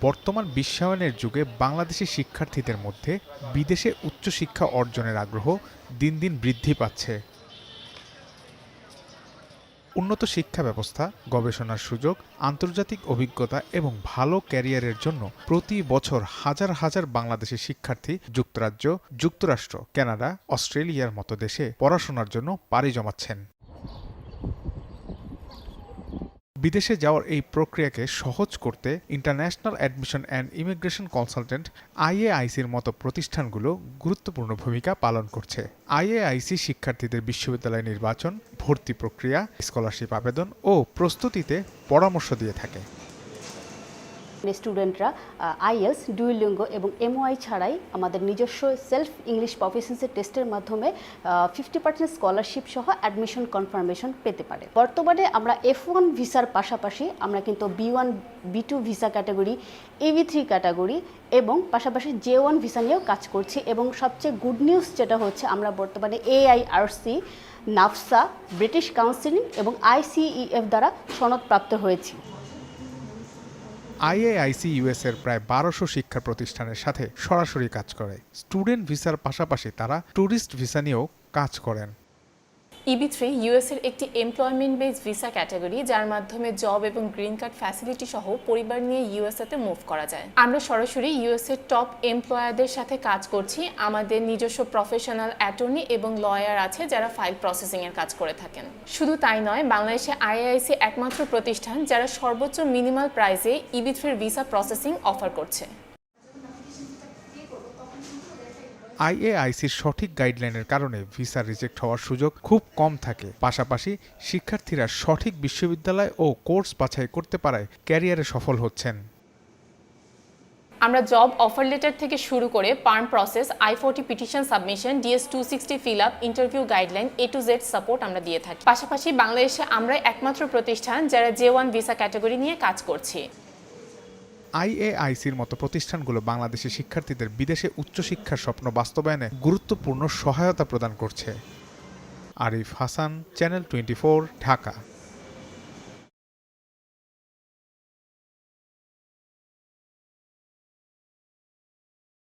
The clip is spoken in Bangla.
বর্তমান বিশ্বায়নের যুগে বাংলাদেশি শিক্ষার্থীদের মধ্যে বিদেশে উচ্চশিক্ষা অর্জনের আগ্রহ দিন দিন বৃদ্ধি পাচ্ছে। উন্নত শিক্ষা ব্যবস্থা, গবেষণার সুযোগ, আন্তর্জাতিক অভিজ্ঞতা এবং ভালো ক্যারিয়ারের জন্য প্রতি বছর হাজার হাজার বাংলাদেশি শিক্ষার্থী যুক্তরাজ্য, যুক্তরাষ্ট্র, কানাডা, অস্ট্রেলিয়ার মতো দেশে পড়াশোনার জন্য পাড়ি জমাচ্ছেন। বিদেশে যাওয়ার এই প্রক্রিয়াকে সহজ করতে international admission and immigration consultant আইএআইসির মতো প্রতিষ্ঠানগুলো গুরুত্বপূর্ণ ভূমিকা পালন করছে। আইএআইসি শিক্ষার্থীদের বিশ্ববিদ্যালয় নির্বাচন, ভর্তি প্রক্রিয়া, স্কলারশিপ আবেদন ও প্রস্তুতিতে পরামর্শ দিয়ে থাকে। স্টুডেন্টরা আইএলস, ডুইলিঙ্গো এবং এমওআই ছাড়াই আমাদের নিজস্ব সেলফ ইংলিশ প্রফিসিয়েন্সি টেস্টের মাধ্যমে ফিফটি পার্সেন্ট স্কলারশিপ সহ অ্যাডমিশন কনফার্মেশন পেতে পারে। বর্তমানে আমরা এফ ওয়ান ভিসার পাশাপাশি আমরা কিন্তু B one B two visa category EB three category এবং পাশাপাশি জে ওয়ান ভিসা নিয়েও কাজ করছি এবং সবচেয়ে গুড নিউজ যেটা হচ্ছে আমরা বর্তমানে এআইআরসি নাফসা ব্রিটিশ কাউন্সিলিং এবং আইসিইএফ দ্বারা সনদপ্রাপ্ত হয়েছি। আইএআইসি ইউএস এর প্রায় বারোশো শিক্ষা প্রতিষ্ঠানের সাথে সরাসরি কাজ করে। স্টুডেন্ট ভিসার পাশাপাশি তারা ট্যুরিস্ট ভিসা নিয়েও কাজ করেন। ইবি থ্রি ইউএস এর একটি এমপ্লয়মেন্ট বেস ভিসা ক্যাটাগরি যার মাধ্যমে জব এবং গ্রিন কার্ড ফ্যাসিলিটি সহ পরিবার নিয়ে ইউএসএ তে মুভ করা যায়। আমরা সরাসরি ইউএস এর টপ এমপ্লয়ারদের সাথে কাজ করছি। আমাদের নিজস্ব প্রফেশনাল অ্যাটর্নি এবং লয়ার আছে যারা ফাইল প্রসেসিং এর কাজ করে থাকেন। শুধু তাই নয়, বাংলাদেশে আইআইসি একমাত্র প্রতিষ্ঠান যারা সর্বোচ্চ মিনিমাল প্রাইসে ইবি থ্রির ভিসা প্রসেসিং অফার করছে। আইএআইসির সঠিক গাইডলাইনের কারণে ভিসা রিজেক্ট হওয়ার সুযোগ খুব কম থাকে। পাশাপাশি শিক্ষার্থীরা সঠিক বিশ্ববিদ্যালয় ও কোর্স বাছাই করতে পারায় ক্যারিয়ারে সফল হচ্ছেন। আমরা জব অফার লেটার থেকে শুরু করে PERM process, I forty petition submission DS two sixty fill up, interview guideline, A to Z support আমরা দিয়ে থাকি। পাশাপাশি বাংলাদেশে আমরা একমাত্র প্রতিষ্ঠান যারা জে ওয়ান ভিসা ক্যাটাগরি নিয়ে কাজ করছি। আইএআইসির মতো প্রতিষ্ঠানগুলো বাংলাদেশের শিক্ষার্থীদের বিদেশে উচ্চশিক্ষার স্বপ্ন বাস্তবায়নে গুরুত্বপূর্ণ সহায়তা প্রদান করছে। Arif Hasan channel twenty Dhaka